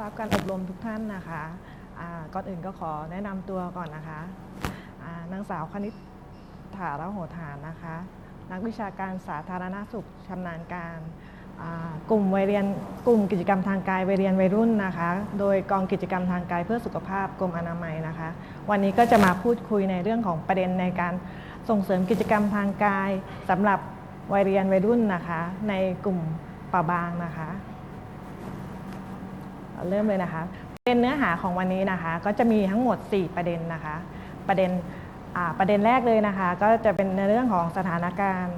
รับการอบรมทุกท่านนะคะก่อนอื่นก็ขอแนะนำตัวก่อนนะคะนางสาวคณิษฐาระโหฐานนะคะ นักวิชาการสาธารณสุขชำนาญการกลุ่มวัยเรียนกลุ่มกิจกรรมทางกายวัยเรียนวัยรุ่นนะคะ โดยกองกิจกรรมทางกายเพื่อสุขภาพกรมอนามัยนะคะ วันนี้ก็จะมาพูดคุยในเรื่องของประเด็นในการส่งเสริมกิจกรรมทางกายสำหรับวัยเรียนวัยรุ่นนะคะ ในกลุ่มป่าบางนะคะ เริ่มเลยนะคะประเด็นเนื้อหาของวันนี้นะคะ ก็จะมีทั้งหมด 4 ประเด็นนะคะ ประเด็นประเด็นแรกเลยนะคะ ก็จะเป็นในเรื่องของสถานการณ์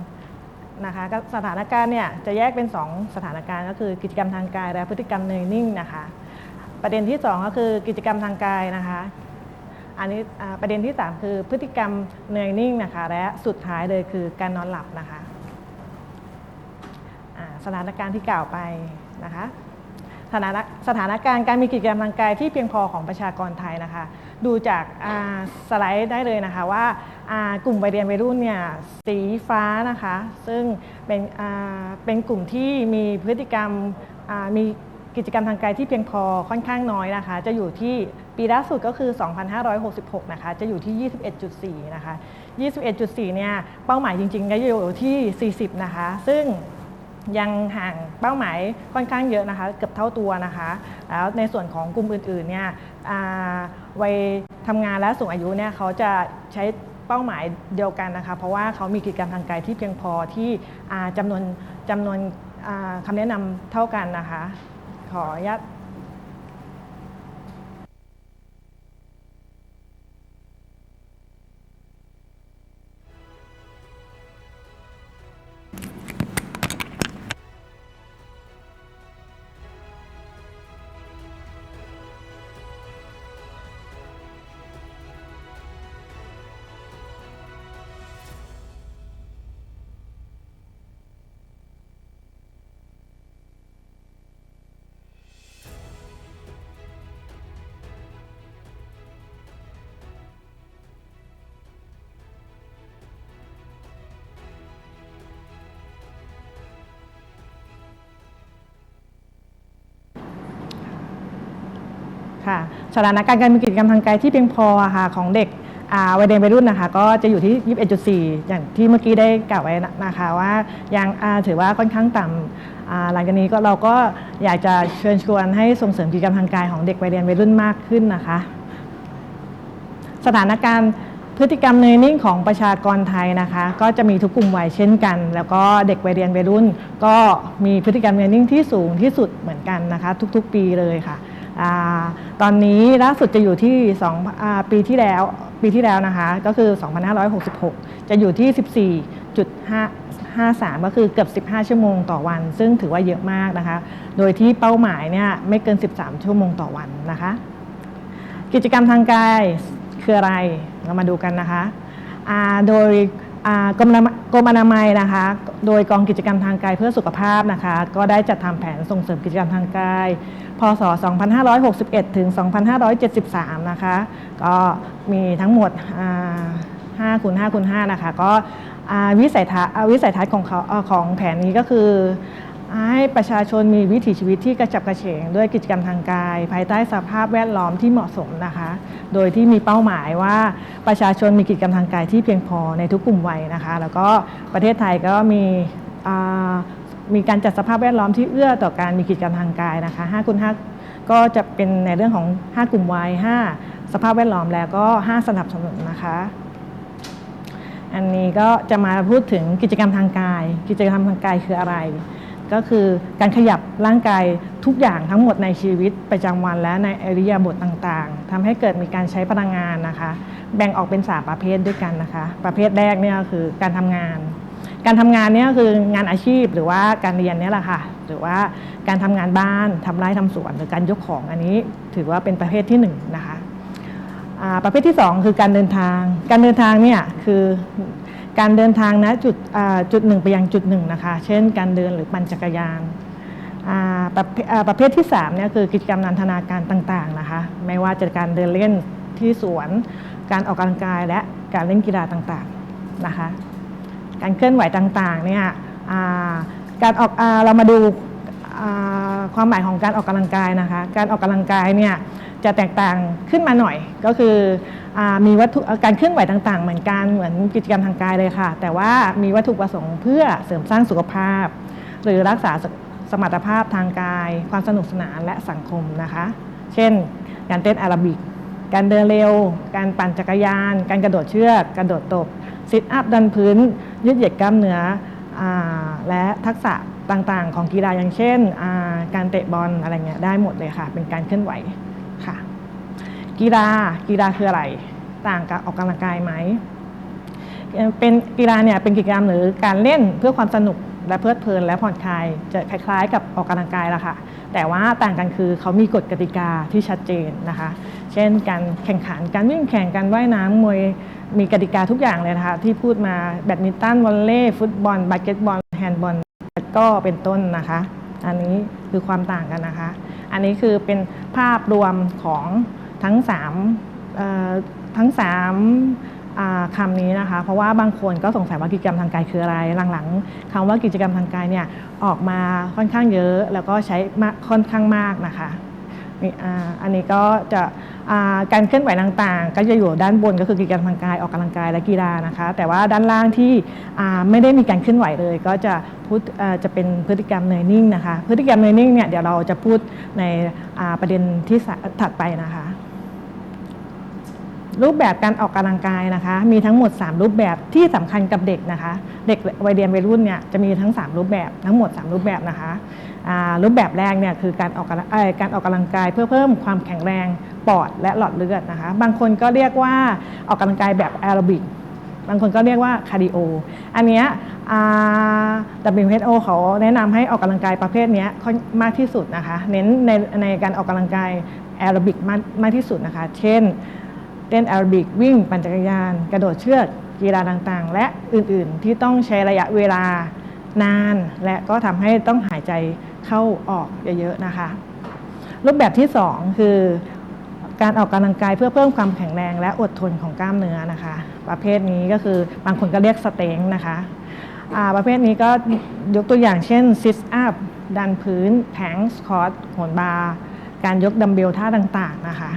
นะคะสถานการณ์เนี่ยจะแยกเป็น 2 สถานการณ์ ก็คือกิจกรรมทางกายและพฤติกรรมเนยนิ่งนะคะ ประเด็นที่ 2 ก็คือกิจกรรมทางกายนะคะ อันนี้ประเด็นที่ 3 คือพฤติกรรมเนยนิ่งนะคะ และสุดท้ายเลยคือการนอนหลับนะคะสถานการณ์ที่กล่าวไปนะคะ สถานะสถานการณ์การมีกิจกรรมทางกายที่เพียงพอของประชากรไทยนะคะ ดูจากสไลด์ได้เลยนะคะว่ากลุ่มวัยเรียนวัยรุ่นเนี่ยสีฟ้านะคะ ซึ่งเป็นเป็นกลุ่มที่มีพฤติกรรมมีกิจกรรมทางกายที่เพียงพอค่อนข้างน้อยนะคะ จะอยู่ที่ปีล่าสุดก็คือ 2566 นะคะ จะอยู่ที่ 21.4 นะคะ 21.4 เนี่ย เป้าหมายจริงๆ ก็อยู่ที่ 40 นะคะ ซึ่ง ยังห่างเป้าหมายค่อนข้างเยอะนะคะ เกือบเท่าตัวนะคะ แล้วในส่วนของกลุ่มอื่นๆเนี่ยวัยทำงานและสูงอายุเนี่ยเขาจะใช้เป้าหมายเดียวกันนะคะ เพราะว่าเขามีกิจกรรมทางกายที่เพียงพอที่จำนวนจำนวนคำแนะนำเท่ากันนะคะ ขออนุญาต ค่ะสถานการณ์การมีกิจกรรมทางกายที่เพียงพอค่ะของเด็กวัยเด็กวัยรุ่นนะคะ ก็จะอยู่ที่ 21.4 อย่างที่เมื่อกี้ได้กล่าวไว้นะคะว่ายังถือว่าค่อนข้างต่ำอ่าหลังจากนี้ก็เราก็อยากจะเชิญชวนให้ส่งเสริมกิจกรรมทางกายของเด็กวัยเรียนวัยรุ่นมากขึ้นนะคะ สถานการณ์พฤติกรรมเนยนิ่งของประชากรไทยนะคะ ก็จะมีทุกกลุ่มวัยเช่นกัน แล้วก็เด็กวัยเรียนวัยรุ่น ก็มีพฤติกรรมเนยนิ่งที่สูงที่สุดเหมือนกันนะคะ ทุกๆ ปีเลยค่ะ ตอนนี้ล่าสุดจะอยู่ที่2อ่าปีที่แล้วปีที่แล้วนะคะ ก็คือ 2566 จะอยู่ที่ 14.5 53 ก็คือเกือบ 15 ชั่วโมงต่อวัน ซึ่งถือว่าเยอะมากนะคะ โดยที่เป้าหมายเนี่ยไม่เกิน 13 ชั่วโมงต่อวันนะคะ กิจกรรมทางกายคืออะไรเรามาดูกันนะคะโดย กรมอนามัยกรมอนามัยนะคะ โดยกองกิจกรรมทางกายเพื่อสุขภาพนะคะ ก็ได้จัดทำแผนส่งเสริมกิจกรรมทางกาย พศ 2561 ถึง 2573 นะคะ ก็มีทั้งหมด5คูณ5คูณ5นะคะ ก็วิสัยทัศน์วิสัยทัศน์ของเขาของแผนนี้ก็คือ ให้ประชาชนมีวิถีชีวิตที่กระฉับกระเฉง ด้วยกิจกรรมทางกาย ภายใต้สภาพแวดล้อมที่เหมาะสมนะคะ โดยที่มีเป้าหมายว่าประชาชนมีกิจกรรมทางกายที่เพียงพอในทุกกลุ่มวัยนะคะ แล้วก็ประเทศไทยก็มีมีการจัดสภาพแวดล้อมที่เอื้อต่อการมีกิจกรรมทางกายนะคะ5คูณ5ก็จะเป็นในเรื่องของ 5 กลุ่มวัย5สภาพแวดล้อมแล้วก็ 5 สนับสนุนนะคะอันนี้ก็จะมาพูดถึงกิจกรรมทางกาย กิจกรรมทางกายคืออะไร ก็คือการขยับร่างกายทุกอย่างทั้งหมดในชีวิตประจำวันและในอริยาบทต่างๆทำให้เกิดมีการใช้พลังงานนะคะ แบ่งออกเป็นสามประเภทด้วยกันนะคะ ประเภทแรกเนี่ยคือการทำงาน การทำงานเนี่ยคืองานอาชีพหรือว่าการเรียนเนี่ยแหละค่ะ หรือว่าการทำงานบ้านทำไร่ทำสวน หรือการยกของอันนี้ ถือว่าเป็นประเภทที่หนึ่งนะคะประเภทที่ 2 คือการเดินทาง การเดินทางเนี่ยคือ การเดินทางนะจุดจุดหนึ่งไปยังจุดหนึ่งนะคะ เช่น การเดินหรือปั่นจักรยานประเภอ่าประเภทที่3เนี่ยคือกิจกรรมนันทนาการต่างๆนะคะ ไม่ว่าจะการเดินเล่นที่สวน การออกกำลังกายและการเล่นกีฬาต่างๆนะคะ การเคลื่อนไหวต่างๆเนี่ยการออกอเรามาดู ความหมายของการออกกำลังกายนะคะ การออกกำลังกายเนี่ยจะแตกต่างขึ้นมาหน่อย ก็คืออมีวัตถุการเคลื่อนไหวต่างๆ เหมือนกันเหมือนกิจกรรมทางกายเลยค่ะ แต่ว่ามีวัตถุประสงค์เพื่อเสริมสร้างสุขภาพ หรือรักษาสสมรรถภาพทางกาย ความสนุกสนานและสังคมนะคะ เช่น การเต้นแอโรบิก การเดินเร็ว การปั่นจักรยาน การกระโดดเชือก กระโดดตบซิทอัพดันพื้น ยืดเหยียดกล้ามเนื้ออและทักษะ ต่างๆ ของกีฬาอย่างเช่น การเตะบอลอะไรเงี้ยได้หมดเลยค่ะ เป็นการเคลื่อนไหวค่ะ กีฬากีฬาคืออะไร ต่างกับออกกำลังกายไหมเป็นกีฬาเนี่ยเป็นกิจกรรมหรือการเล่นเพื่อความสนุกและเพลิดเพลินและผ่อนคลายจะคล้าย ๆ กับออกกำลังกายละค่ะ แต่ว่าต่างกันคือเขามีกฎกติกาที่ชัดเจนนะคะ เช่นการแข่งขันการวิ่งแข่งการว่ายน้ำมวยมีกติกาทุกอย่างเลยนะคะที่พูดมาแบดมินตันวอลเลย์ฟุตบอลบาสเกตบอลแฮนด์บอล ก็เป็นต้นนะคะ อันนี้คือความต่างกันนะคะ อันนี้คือเป็นภาพรวมของทั้ง3ทั้ง3อ่าคำนี้นะคะ เพราะว่าบางคนก็สงสัยว่ากิจกรรมทางกายคืออะไร หลังๆคำว่ากิจกรรมทางกายเนี่ยออกมาค่อนข้างเยอะ แล้วก็ใช้ค่อนข้างมากนะคะ นี่อ่าอันนี้ก็จะอ่าการเคลื่อนไหวต่างๆ ก็จะอยู่ด้านบนก็คือกิจกรรมทางกายออกกำลังกายและกีฬานะคะ แต่ว่าด้านล่างที่อ่าไม่ได้มีการเคลื่อนไหวเลย ก็จะพูดอ่าจะเป็นพฤติกรรมเนยนิ่งนะคะ พฤติกรรมเนยนิ่งเนี่ยเดี๋ยวเราจะพูดในอ่าประเด็นที่ถัดไปนะคะ รูปแบบการออกกำลังกายนะคะ มีทั้งหมด 3 รูปแบบที่สำคัญกับเด็กนะคะ เด็กวัยเรียนวัยรุ่นเนี่ยจะมีทั้ง 3 รูปแบบทั้งหมด 3 รูปแบบนะคะ รูปแบบแรกเนี่ยคือการออกกำลังเอ่อการออกกำลังกายเพื่อเพิ่มความแข็งแรงปอดและหลอดเลือดนะคะ บางคนก็เรียกว่าออกกำลังกายแบบแอโรบิกบางคนก็เรียกว่าคาร์ดิโอ อันเนี้ยอ่า WHO เขาแนะนำให้ออกกำลังกายประเภทนี้ค่อนมากที่สุดนะคะ เน้นในในการออกกำลังกายแอโรบิกมากมากที่สุดนะคะ เช่น เต้นแอโรบิกวิ่ง ปั่นจักรยาน กระโดดเชือกกีฬาต่างๆ และอื่นๆ ที่ต้องใช้ระยะเวลา นาน และก็ทำให้ต้องหายใจเข้าออกเยอะๆนะคะ รูปแบบที่ 2 คือการออกกำลังกายเพื่อเพิ่มความแข็งแรงและอดทนของกล้ามเนื้อนะคะ ประเภทนี้ก็คือบางคนก็เรียกสเต็งนะคะประเภทนี้ก็ยกตัวอย่างเช่นซิทอัพดันพื้นแผงสควอตโหนบาร์การยกดัมเบลท่าต่างๆนะคะ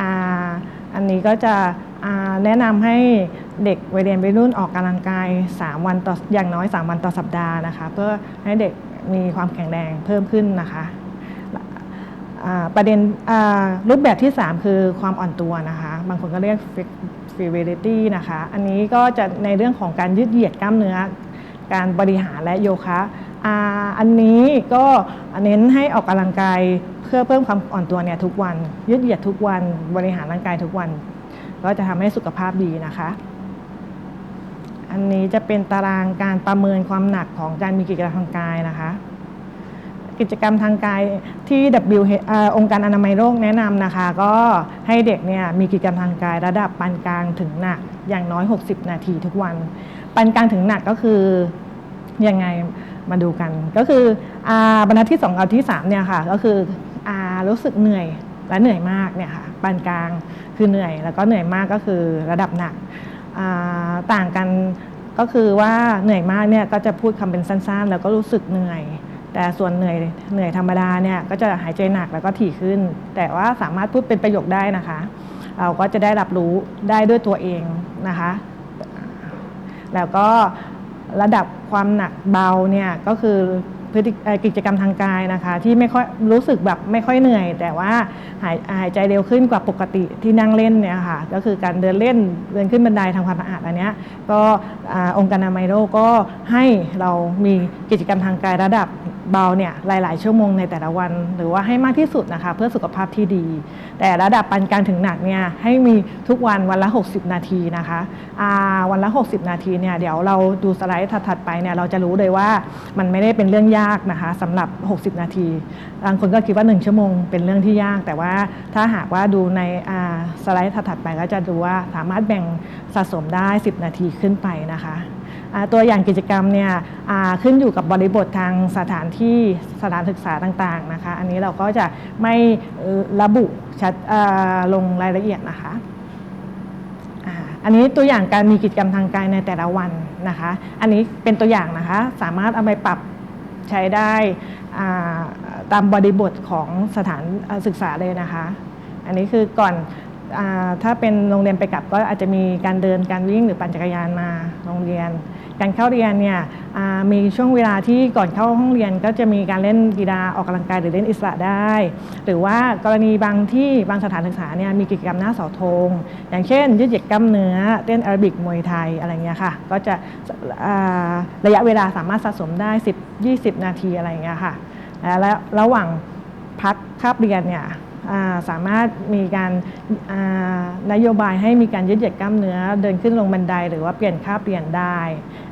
อ,อันนี้ก็จะ แนะนำให้เด็กวัยเรียนวัยรุ่นออกกำลังกาย 3 วันต่ออย่างน้อย 3 วันต่อสัปดาห์นะคะ เพื่อให้เด็กมีความแข็งแรงเพิ่มขึ้นนะคะประเด็นรูปแบบที่ 3 คือความอ่อนตัวนะคะ บางคนก็เรียก flexibility นะคะ อันนี้ก็จะในเรื่องของการยืดเหยียดกล้ามเนื้อ การบริหารและโยคะอันนี้ก็เน้นให้ออกกำลังกายเพื่อเพิ่มความอ่อนตัวเนี่ยทุกวัน ยืดเหยียดทุกวันบริหารร่างกายทุกวัน ก็จะทำให้สุขภาพดีนะคะ อันนี้จะเป็นตารางการประเมินความหนักของการมีกิจกรรมทางกายนะคะกิจกรรมทางกายที่ W เอ่องค์การอนามัยโลกแนะนำนะคะ ก็ให้เด็กเนี่ยมีกิจกรรมทางกายระดับปานกลางถึงหนักอย่างน้อย 60 นาทีทุกวันปานกลางถึงหนักก็คือยังไงมาดูกัน ก็คืออาบรรทัดที่2กับที่ 3 เนี่ยค่ะ ก็คืออารู้สึกเหนื่อย และเหนื่อยมากเนี่ยค่ะปานกลางคือเหนื่อย แล้วก็เหนื่อยมากก็คือระดับหนักต่างกันก็คือว่าเหนื่อยมากเนี่ยก็จะพูดคำเป็นสั้นๆ แล้วก็รู้สึกเหนื่อย แต่ส่วนเหนื่อยเหนื่อยธรรมดาเนี่ยก็จะหายใจหนักแล้วก็ถี่ขึ้น แต่ว่าสามารถพูดเป็นประโยคได้นะคะ เราก็จะได้รับรู้ได้ด้วยตัวเองนะคะ แล้วก็ระดับความหนักเบาเนี่ยก็คือ พฤติกิจกรรมทางกายนะคะ ที่ไม่ค่อยรู้สึกแบบไม่ค่อยเหนื่อย แต่ว่าหายหายใจเร็วขึ้นกว่าปกติที่นั่งเล่นเนี่ยค่ะก็คือการเดินเล่นเดินขึ้นบันไดทำความสะอาดอันเนี้ยก็อองค์การอนามัยโลกก็ให้เรามีกิจกรรมทางกายระดับเบาเนี่ยหลาย ๆ ชั่วโมงในแต่ละวัน หรือว่าให้มากที่สุดนะคะเพื่อสุขภาพที่ดี แต่ระดับปานกลางถึงหนักเนี่ยให้มีทุกวันวันละ 60 นาทีนะคะวันละ 60 นาทีเนี่ยเดี๋ยวเราดูสไลด์ถัดๆไปเนี่ยเราจะรู้เลยว่ามันไม่ได้เป็นเรื่องยากนะคะสำหรับ 60 นาทีบางคนก็คิดว่า 1 ชั่วโมงเป็นเรื่องที่ยาก แต่ว่าถ้าหากว่าดูในสไลด์ถัดไปก็จะดูว่าสามารถแบ่งสะสมได้ 10 นาทีขึ้นไปนะคะตัวอย่างกิจกรรมเนี่ยขึ้นอยู่กับบริบททางสถานที่สถานศึกษาต่างๆนะคะ อันนี้เราก็จะไม่ระบุชัดลงรายละเอียดนะคะอ่าอันนี้ตัวอย่างการมีกิจกรรมทางกายในแต่ละวันนะคะ อันนี้เป็นตัวอย่างนะคะ สามารถเอาไปปรับ ใช้ได้ตามบริบทของสถานศึกษาเลยนะคะ อันนี้คือก่อน ถ้าเป็นโรงเรียนไปกลับก็อาจจะมีการเดินการวิ่งหรือปั่นจักรยานมาโรงเรียน การเข้าเรียนเนี่ยมีช่วงเวลาที่ก่อนเข้าห้องเรียน ก็จะมีการเล่นกีฬาออกกำลังกายหรือเล่นอิสระได้ หรือว่ากรณีบางที่บางสถานศึกษาเนี่ยมีกิจกรรมหน้าเสาธงอย่างเช่น ยืดเหยียดกล้ามเนื้อเต้นแอโรบิกมวยไทยอะไรเงี้ยค่ะก็จะระยะเวลาสามารถสะสมได้ 10-20 นาทีอะไรเงี้ยค่ะและระหว่างพักคาบเรียนเนี่ย สามารถมีการานโยบายให้มีการยืดเหยียดกล้ามเนื้อ เดินขึ้นลงบันไดหรือว่าเปลี่ยนคาบเรียนได้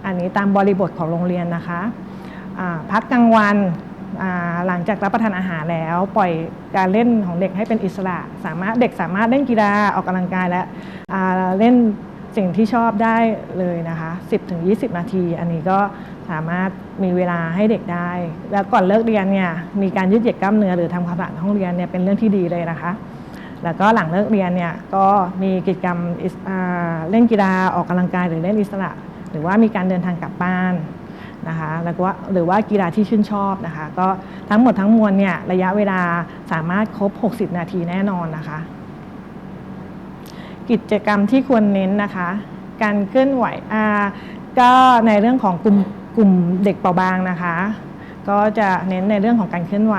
อันนี้ตามบริบทของโรงเรียนนะคะพักกลางวันหลังจากรับประทานอาหารแล้วปล่อยการเล่นของเด็กให้เป็นอิสระ สามารถเด็กสามารถเล่นกีฬาออกกำลังกายและเล่นสิ่งที่ชอบได้เลยนะคะ 10-20 นาที อันนี้ก็ สามารถมีเวลาให้เด็กได้ แล้วก่อนเลิกเรียนเนี่ยมีการยืดเหยียดกล้ามเนื้อหรือทำความสะอาดห้องเรียนเนี่ยเป็นเรื่องที่ดีเลยนะคะ แล้วก็หลังเลิกเรียนเนี่ยก็มีกิจกรรมเล่นกีฬาออกกำลังกายหรือเล่นอิสระ หรือว่ามีการเดินทางกลับบ้านนะคะแล้วก็หรือว่ากีฬาที่ชื่นชอบนะคะก็ทั้งหมดทั้งมวลเนี่ยระยะเวลาสามารถครบ 60 นาทีแน่นอนนะคะ กิจกรรมที่ควรเน้นนะคะ การเคลื่อนไหวอ่าก็ในเรื่องของกลุ่ม กลุ่มเด็กเปราะบางนะคะ ก็จะเน้นในเรื่องของการเคลื่อนไหว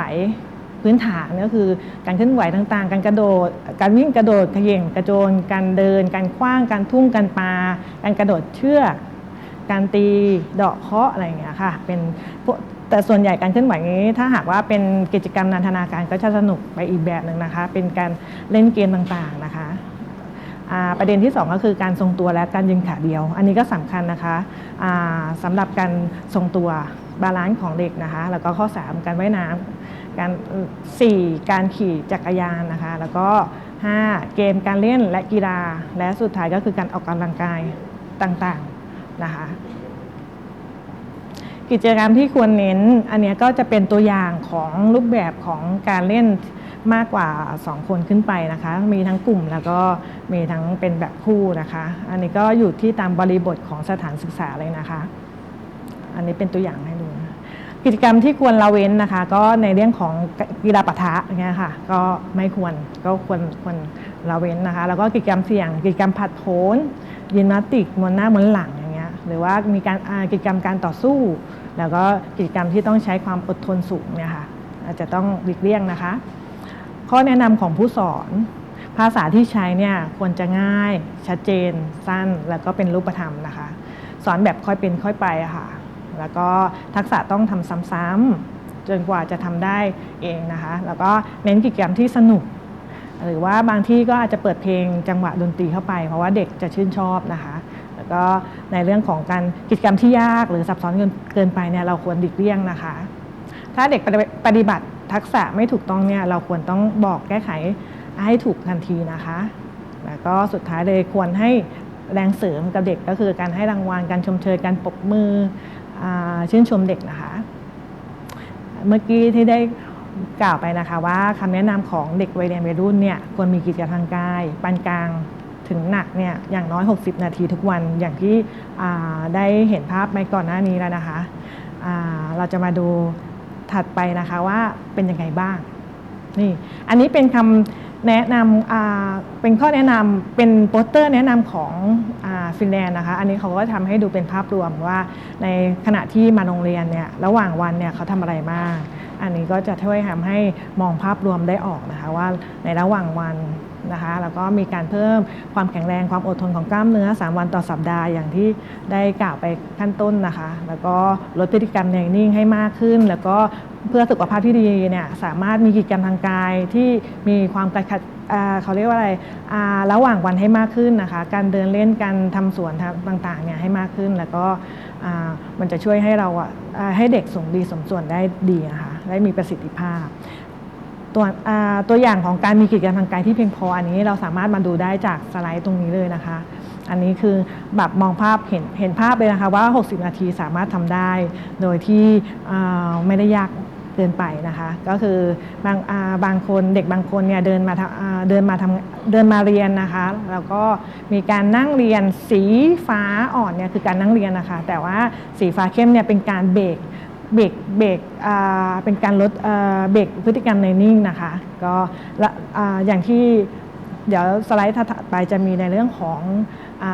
พื้นฐานก็คือการเคลื่อนไหวต่างๆ การกระโดด การวิ่งกระโดดเขย่งกระโจน การเดิน การคว้าง การทุ่ง การปา การกระโดดเชือก การตีดอกเคาะอะไรอย่างเงี้ยค่ะ เป็นแต่ส่วนใหญ่การเคลื่อนไหวนี้ ถ้าหากว่าเป็นกิจกรรมนันทนาการก็จะสนุกไปอีกแบบหนึ่งนะคะ เป็นการเล่นเกมต่างๆนะคะ ประเด็นที่ 2 ก็คือการทรงตัวและการยืนขาเดียว อันนี้ก็สำคัญนะคะอ่าสำหรับการทรงตัวบาลานซ์ของเด็กนะคะ แล้วก็ข้อ 3 การว่ายน้ำการสี่การขี่จักรยานนะคะ แล้วก็ 5 เกมการเล่นและกีฬา และสุดท้ายก็คือการออกกำลังกายต่างๆนะคะกิจกรรมที่ควรเน้นอันนี้ก็จะเป็นตัวอย่างของรูปแบบของการเล่น มากกว่า 2 คนขึ้นไปนะคะ มีทั้งกลุ่มแล้วก็มีทั้งเป็นแบบคู่นะคะ อันนี้ก็อยู่ที่ตามบริบทของสถานศึกษาเลยนะคะ อันนี้เป็นตัวอย่างให้ดูกิจกรรมที่ควรละเว้นนะคะ ก็ในเรื่องของกีฬาปะทะอย่างเงี้ยค่ะก็ไม่ควรก็ควรควรละเว้นนะคะ แล้วก็กิจกรรมเสี่ยง กิจกรรมผัดโผนยิมนาติกมวนหน้ามวนหลังอย่างเงี้ยหรือว่ามีการกิจกรรมการต่อสู้ แล้วก็กิจกรรมที่ต้องใช้ความอดทนสูงเนี่ยค่ะอาจจะต้องหลีกเลี่ยงนะคะ ข้อแนะนำของผู้สอน ภาษาที่ใช้เนี่ยควรจะง่าย ชัดเจน สั้น แล้วก็เป็นรูปธรรมนะคะ สอนแบบค่อยเป็นค่อยไปค่ะ แล้วก็ทักษะต้องทำซ้ำๆจนกว่าจะทำได้เองนะคะ แล้วก็เน้นกิจกรรมที่สนุก หรือว่าบางที่ก็อาจจะเปิดเพลงจังหวะดนตรีเข้าไป เพราะว่าเด็กจะชื่นชอบนะคะ แล้วก็ในเรื่องของการกิจกรรมที่ยากหรือซับซ้อนเกินไปเนี่ยเราควรดิกเลี่ยงนะคะ ถ้าเด็กปฏิบัติปฏิบัติ ทักษะไม่ถูกต้องเนี่ยเราควรต้องบอกแก้ไขให้ถูกทันทีนะคะ แล้วก็สุดท้ายเลยควรให้แรงเสริมกับเด็กก็คือการให้รางวัลการชมเชยการปรบมืออชื่นชมเด็กนะคะ เมื่อกี้ที่ได้กล่าวไปนะคะว่าคำแนะนำของเด็กวัยเรียนวัยรุ่นเนี่ยควรมีกิจกรรมทางกายปานกลางถึงหนักเนี่ยอย่างน้อย 60 นาทีทุกวันอย่างที่ได้เห็นภาพไปก่อนหน้านี้แล้วนะคะเราจะมาดู ถัดไปนะคะว่าเป็นยังไงบ้างนี่อันนี้เป็นคำแนะนำอ่าเป็นข้อแนะนำเป็นโปสเตอร์แนะนำของฟินแลนด์นะคะอันนี้เขาก็ทำให้ดูเป็นภาพรวมว่าในขณะที่มาโรงเรียนเนี่ยระหว่างวันเนี่ยเขาทำอะไรบ้างอันนี้ก็จะช่วยทำให้มองภาพรวมได้ออกนะคะว่าในระหว่างวัน นะคะแล้วก็มีการเพิ่มความแข็งแรงความอดทนของกล้ามเนื้อ 3 วันต่อสัปดาห์อย่างที่ได้กล่าวไปขั้นต้นนะคะ แล้วก็ลดพฤติกรรมอย่งนิ่งให้มากขึ้น แล้วก็เพื่อสุขภาพที่ดีเนี่ยสามารถมีกิจกรรมทางกายที่มีความกระชัดเขาเรียกว่าอะไรระหว่างวันให้มากขึ้นนะคะ การเดินเล่นการทำสวนต่างๆเนี่ยให้มากขึ้น แล้วก็มันจะช่วยให้เราอะอ่าให้เด็กสมดีสมส่วนได้ดีนะคะได้มีประสิทธิภาพ ตัวตัวอย่างของการมีกิจกรรมทางกายที่เพียงพออันนี้เราสามารถมาดูได้จากสไลด์ตรงนี้เลยนะคะ อันนี้คือแบบมองภาพเห็นเห็นภาพเลยนะคะว่า 60 นาทีสามารถทำได้ โดยที่ไม่ได้ยากเกินไปนะคะ ก็คือบางาบางคนเด็กบางคนเนี่ยเดินมาาเดินมาทำเดินมาเรียนนะคะ แล้วก็มีการนั่งเรียนสีฟ้าอ่อนเนี่ยคือการนั่งเรียนนะคะ แต่ว่าสีฟ้าเข้มเนี่ยเป็นการเบรก เบรกเบรกเป็นการลดเบรกพฤติกรรมในนิ่งนะคะก็ละอย่างที่เดี๋ยวสไลด์ถัดไปจะมีในเรื่องของอ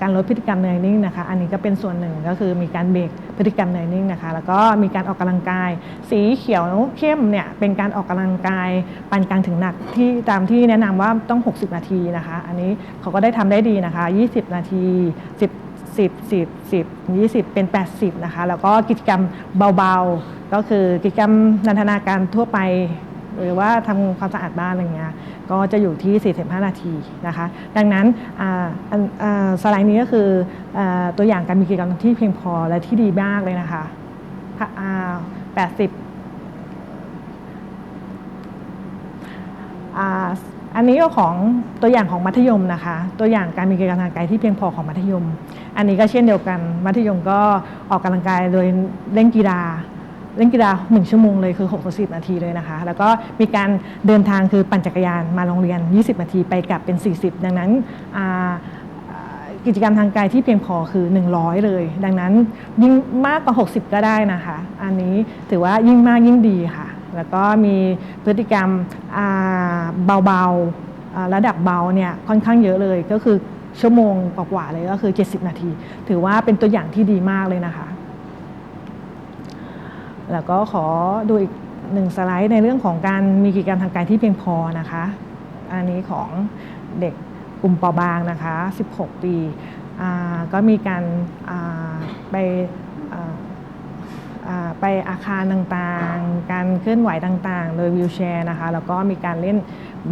การลดพฤติกรรมเนยนิ่งนะคะ อันนี้ก็เป็นส่วนหนึ่งก็คือมีการเบรกพฤติกรรมเนยนิ่งนะคะ แล้วก็มีการออกกำลังกาย สีเขียวเข้มเนี่ยเป็นการออกกำลังกายปานกลางถึงหนักที่ตามที่แนะนำว่าต้อง 60 นาทีนะคะ อันนี้เขาก็ได้ทำได้ดีนะคะ 20 นาที 10 10 10 10 20 เป็น 80 นะคะ แล้วก็กิจกรรมเบาๆ ก็คือกิจกรรมนันทนาการทั่วไป หรือว่าทำความสะอาดบ้านอะไรเงี้ย ก็จะอยู่ที่ 45 นาทีนะคะ ดังนั้นอันสไลด์นี้ก็คืออตัวอย่างการมีกิจกรรมที่เพียงพอและที่ดีมากเลยนะคะ 80อันนี้ก็ของตัวอย่างของมัธยมนะคะ ตัวอย่างการมีกิจกรรมทางกายที่เพียงพอของมัธยม อันนี้ก็เช่นเดียวกัน มัธยมก็ออกกำลังกายโดยเล่นกีฬา เล่นกีฬาหนึ่งชั่วโมงเลยคือ6 0นาทีเลยนะคะ แล้วก็มีการเดินทางคือปั่นจักรยานมาโรงเรียน 20 นาทีไปกลับเป็น 40 ดังนั้นกิจกรรมทางกายที่เพียงพอคือ 100 เลย ดังนั้นยิ่งมากกว่า 60 ก็ได้นะคะ อันนี้ถือว่ายิ่งมากยิ่งดีค่ะ แล้วก็มีพฤติกรรมเบาๆระดับเบาเนี่ยค่อนข้างเยอะเลยก็คือ ชั่วโมงกว่าๆเลยก็คือ 70 นาที ถือว่าเป็นตัวอย่างที่ดีมากเลยนะคะ แล้วก็ขอดูอีกหนึ่งสไลด์ในเรื่องของการมีกิจกรรมทางกายที่เพียงพอนะคะ อันนี้ของเด็กกลุ่มเปราะบางนะคะ 16 ปี ก็มีการาไปา ไปอาคารต่างๆ การเคลื่อนไหวต่างๆ โดยวิวแชร์นะคะ แล้วก็มีการเล่น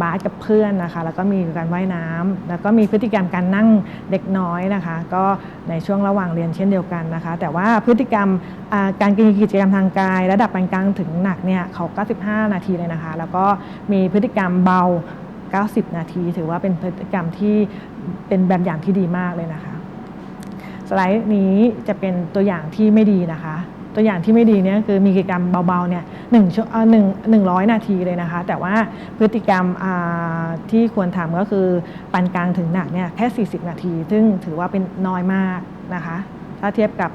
บาสกับเพื่อนนะคะ แล้วก็มีการว่ายน้ำแล้วก็มีพฤติกรรมการนั่งเด็กน้อยนะคะ ก็ในช่วงระหว่างเรียนเช่นเดียวกันนะคะ แต่ว่าพฤติกรรมการกินกิจกรรมทางกาย ระดับปานกลางถึงหนักเนี่ยเขา 95 นาทีเลยนะคะ แล้วก็มีพฤติกรรมเบา 90 นาที ถือว่าเป็นพฤติกรรมที่เป็นแบบอย่างที่ดีมากเลยนะคะ สไลด์นี้จะเป็นตัวอย่างที่ไม่ดีนะคะ ตัวอย่างที่ไม่ดีเนี่ยคือมีกิจกรรมเบาๆเนี่ยหนึ่งชั่วเอ่อหนึ่งหนึ่งร้อยนาทีเลยนะคะ แต่ว่าพฤติกรรมที่ควรทำก็คือปานกลางถึงหนักเนี่ยแค่ 40 นาที ซึ่งถือว่าเป็นน้อยมากนะคะ ถ้าเทียบกับ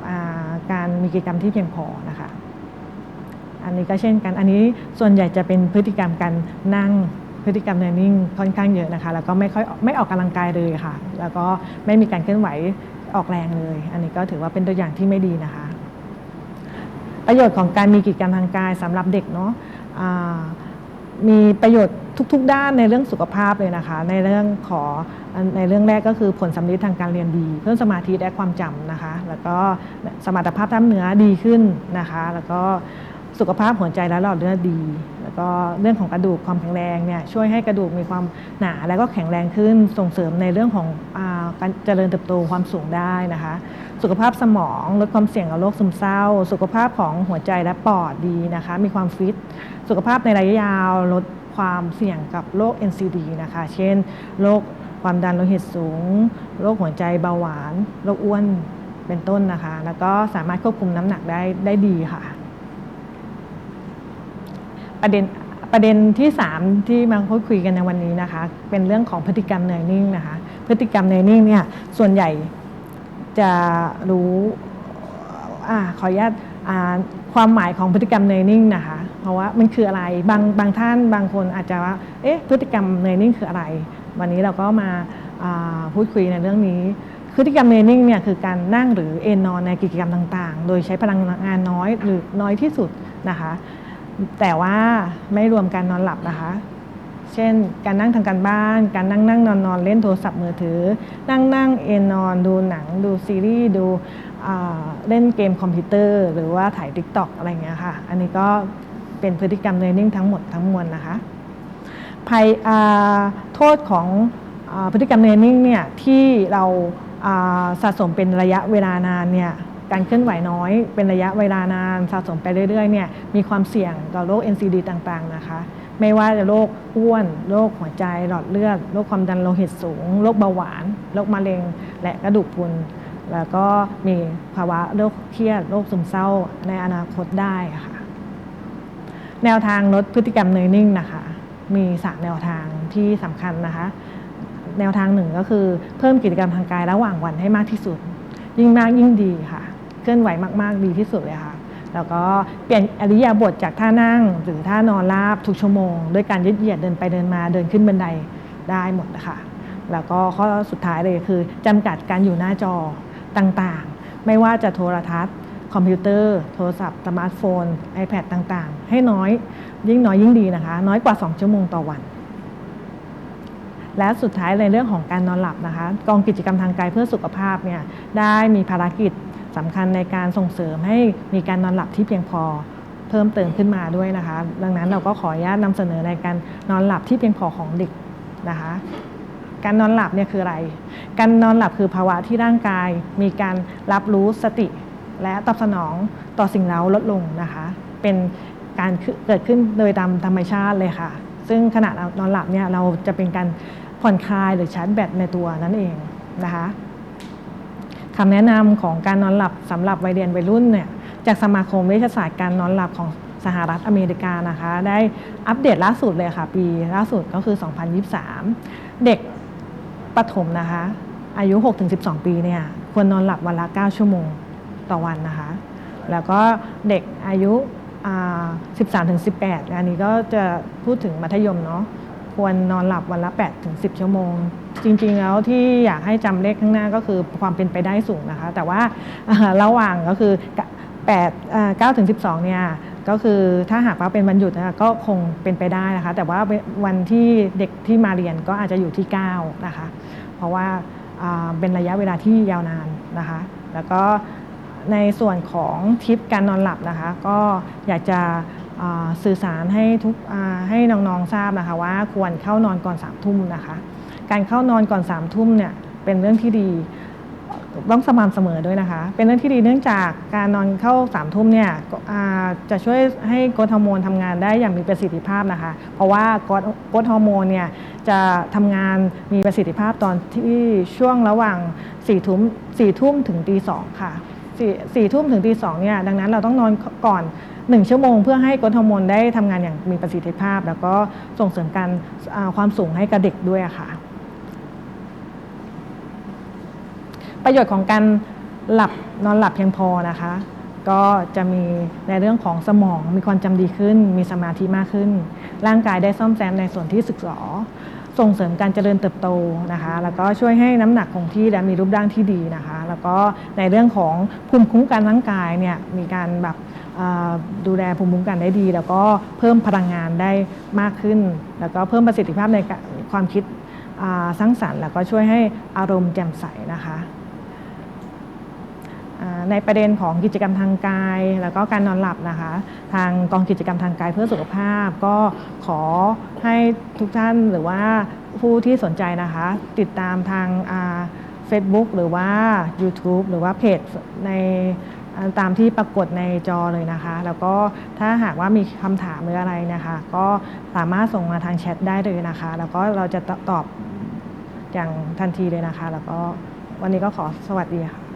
การมีกิจกรรมที่เพียงพอนะคะ อันนี้ก็เช่นกันอันนี้ส่วนใหญ่จะเป็นพฤติกรรมการนั่งพฤติกรรมเนนนิ่งค่อนข้างเยอะนะคะ แล้วก็ไม่ค่อยไม่ออกกำลังกายเลยค่ะ แล้วก็ไม่มีการเคลื่อนไหวออกแรงเลย อันนี้ก็ถือว่าเป็นตัวอย่างที่ไม่ดีนะคะ ประโยชน์ของการมีกิจกรรมทางกายสำหรับเด็กเนาะมีประโยชน์ทุก ๆ ด้านในเรื่องสุขภาพเลยนะคะ ในเรื่องขอในเรื่องแรกก็คือผลสำลิดทางการเรียนดี เพิ่มสมาธิและความจำนะคะ แล้วก็สมรรถภาพกล้ามเนื้อดีขึ้นนะคะ แล้วก็สุขภาพหัวใจและหลอดเลือดดี แล้วก็เรื่องของกระดูกความแข็งแรงเนี่ยช่วยให้กระดูกมีความหนาและก็แข็งแรงขึ้นส่งเสริมในเรื่องของอการเจริญเติบโตความสูงได้นะคะ สุขภาพสมอง ลดความเสี่ยงกับโรคซึมเศร้า สุขภาพของหัวใจและปอดดีนะคะ มีความฟิต สุขภาพในระยะยาวลดความเสี่ยงกับโรค NCD นะคะ เช่น โรคความดันโลหิตสูง โรคหัวใจเบาหวาน โรคอ้วน เป็นต้นนะคะ แล้วก็สามารถควบคุมน้ำหนักได้ได้ดีค่ะ ประเด็นประเด็นที่ 3 ที่มาพูดคุยกันในวันนี้นะคะ เป็นเรื่องของพฤติกรรมเนยนิ่งนะคะ พฤติกรรมเนยนิ่งเนี่ยส่วนใหญ่ จะรู้อาขออนุญาตความหมายของพฤติกรรมเนยนิ่งนะคะ เพราะว่ามันคืออะไรบางบางท่านบางคนอาจจะว่าเอ๊ะพฤติกรรมเนยนิ่งคืออะไร วันนี้เราก็มาอ่าพูดคุยในเรื่องนี้พฤติกรรมเนยนิ่งเนี่ยคือการนั่งหรือเอนนอนในกิจกรรมต่างๆ โดยใช้พลังงานน้อยหรือน้อยที่สุดนะคะ แต่ว่าไม่รวมการนอนหลับนะคะ เช่น การนั่งทางการบ้าน การนั่งนั่งนอนนอนเล่นโทรศัพท์มือถือ นั่งนั่งเอนนอน ดูหนัง ดูซีรีส์ ดูเล่นเกมคอมพิวเตอร์ หรือว่าถ่ายทิกตอกอะไรเงี้ยค่ะ อันนี้ก็เป็นพฤติกรรมเ e อร์นิ่งทั้งหมดทั้งมวลนะคะภัยโทษของอพฤติกรรมเ e อร์นิ่งเนี่ยที่เราอ่าสะสมเป็นระยะเวลานานเนี่ยการเคลื่อนไหวน้อยเป็นระยะเวลานานสะสมไปเรื่อยๆเนี่ยมีความเสี่ยงต่อโรค NCD ต่างๆนะคะ ไม่ว่าจะโรคอ้วนโรคหัวใจหลอดเลือดโรคความดันโลหิตสูงโรคเบาหวานโรคมะเร็ง และกระดูกพรุนแล้วก็มีภาวะโรคเครียดโรคซึมเศร้าในอนาคตได้ค่ะ แนวทางลดพฤติกรรมเนยนิ่งนะคะ มีสามแนวทางที่สำคัญนะคะ แนวทางหนึ่งก็คือเพิ่มกิจกรรมทางกายระหว่างวันให้มากที่สุด ยิ่งมากยิ่งดีค่ะ เคลื่อนไหวมาก ๆ ดีที่สุดเลยค่ะ แล้วก็เปลี่ยนอริยาบทจากท่านั่ง หรือท่านอนราบทุกชั่วโมง ด้วยการยืดเหยียดเดินไปเดินมาเดินขึ้นบันไดได้หมดนะคะแล้วก็ข้อสุดท้ายเลยคือจำกัดการอยู่หน้าจอต่างๆ ไม่ว่าจะโทรทัศน์ คอมพิวเตอร์ โทรศัพท์สมาร์ทโฟน iPad ต่างๆ ให้น้อยยิ่งน้อยยิ่งดีนะคะ น้อยกว่า 2 ชั่วโมงต่อวัน และสุดท้ายในเรื่องของการนอนหลับนะคะ กองกิจกรรมทางกายเพื่อสุขภาพเนี่ยได้มีภารกิจ สำคัญในการส่งเสริมให้มีการนอนหลับที่เพียงพอเพิ่มเติมขึ้นมาด้วยนะคะ ดังนั้นเราก็ขออนุญาตนำเสนอในการนอนหลับที่เพียงพอของเด็กนะคะ การนอนหลับเนี่ยคืออะไร การนอนหลับคือภาวะที่ร่างกาย มีการรับรู้สติ และตอบสนองต่อสิ่งเร้าลดลงนะคะ เป็นการเกิดขึ้นโดยตามธรรมชาติเลยค่ะ ซึ่งขณะนอนหลับเนี่ยเราจะเป็นการผ่อนคลายหรือชาร์จแบตในตัวนั่นเองนะคะ คำแนะนำของการนอนหลับสำหรับวัยเรียนวัยรุ่นเนี่ยจากสมาคมวิทยาศาสตร์การนอนหลับของสหรัฐอเมริกานะคะ ได้อัปเดตล่าสุดเลยค่ะ ปีล่าสุดก็คือ 2023 เด็กประถมนะคะ อายุ 6-12 ปีเนี่ยควรนอนหลับวันละ 9 ชั่วโมงต่อวันนะคะ แล้วก็เด็กอายุอ่า13ถึง18 อันนี้ก็จะพูดถึงมัธยมเนาะ ควรนอนหลับวันละ8ถึง10 ชั่วโมง จริงๆแล้วที่อยากให้จำเลขข้างหน้าก็คือความเป็นไปได้สูงนะคะ แต่ว่าระหว่างก็คือ8 9ถึง12 เนี่ยก็คือถ้าหากว่าเป็นวันหยุดนะคะก็คงเป็นไปได้นะคะ แต่ว่าวันที่เด็กที่มาเรียนก็อาจจะอยู่ที่ 9 นะคะ เพราะว่าเป็นระยะเวลาที่ยาวนานนะคะ แล้วก็ในส่วนของทิปการนอนหลับนะคะ ก็อยากจะ สื่อสารให้ทุกให้น้องๆทราบนะคะว่าควรเข้านอนก่อน3ามทุ่มนะคะ การเข้านอนก่อน3ามทุ่มเนี่ยเป็นเรื่องที่ดีต้องสม่ำเสมอด้วยนะคะ เป็นเรื่องที่ดีเนื่องจากการนอนเข้าสามทุ่มเนี่ยจะช่วยให้กรดฮอร์โมนทำงานได้อย่างมีประสิทธิภาพนะคะ เพราะว่ากรดกรดฮอร์โมนเนี่ยจะทำงานมีประสิทธิภาพตอนที่ช่วงระหว่าง4ี่ทุ่มสี่ทุ่มถึงตีสองค่ะสี่ทุ่มถึงตีสองเนี่ยดังนั้นเราต้องนอนก่อน 1 ชั่วโมง เพื่อให้กรดฮอร์โมนได้ทำงานอย่างมีประสิทธิภาพ แล้วก็ส่งเสริมการความสูงให้กับเด็กด้วยค่ะ ประโยชน์ของการหลับนอนหลับเพียงพอนะคะ ก็จะมีในเรื่องของสมองมีความจำดีขึ้น มีสมาธิมากขึ้น ร่างกายได้ซ่อมแซมในส่วนที่สึกหรอ ส่งเสริมการเจริญเติบโตนะคะ แล้วก็ช่วยให้น้ำหนักคงที่และมีรูปร่างที่ดีนะคะ แล้วก็ในเรื่องของภูมิคุ้มกันร่างกายเนี่ยมีการแบบดูแลภูมิคุ้มกันได้ดี แล้วก็เพิ่มพลังงานได้มากขึ้น แล้วก็เพิ่มประสิทธิภาพในความคิดสร้างสรรค์ แล้วก็ช่วยให้อารมณ์แจ่มใสนะคะ ในประเด็นของกิจกรรมทางกาย แล้วก็การนอนหลับนะคะ ทางกองกิจกรรมทางกายเพื่อสุขภาพ ก็ขอให้ทุกท่านหรือว่าผู้ที่สนใจนะคะ ติดตามทางเฟซบุ๊กหรือว่า YouTube หรือว่าเพจในตามที่ปรากฏในจอเลยนะคะ แล้วก็ถ้าหากว่ามีคำถามหรืออะไรนะคะ ก็สามารถส่งมาทางแชทได้เลยนะคะ แล้วก็เราจะตอบอย่างทันทีเลยนะคะ แล้วก็วันนี้ก็ขอสวัสดีค่ะ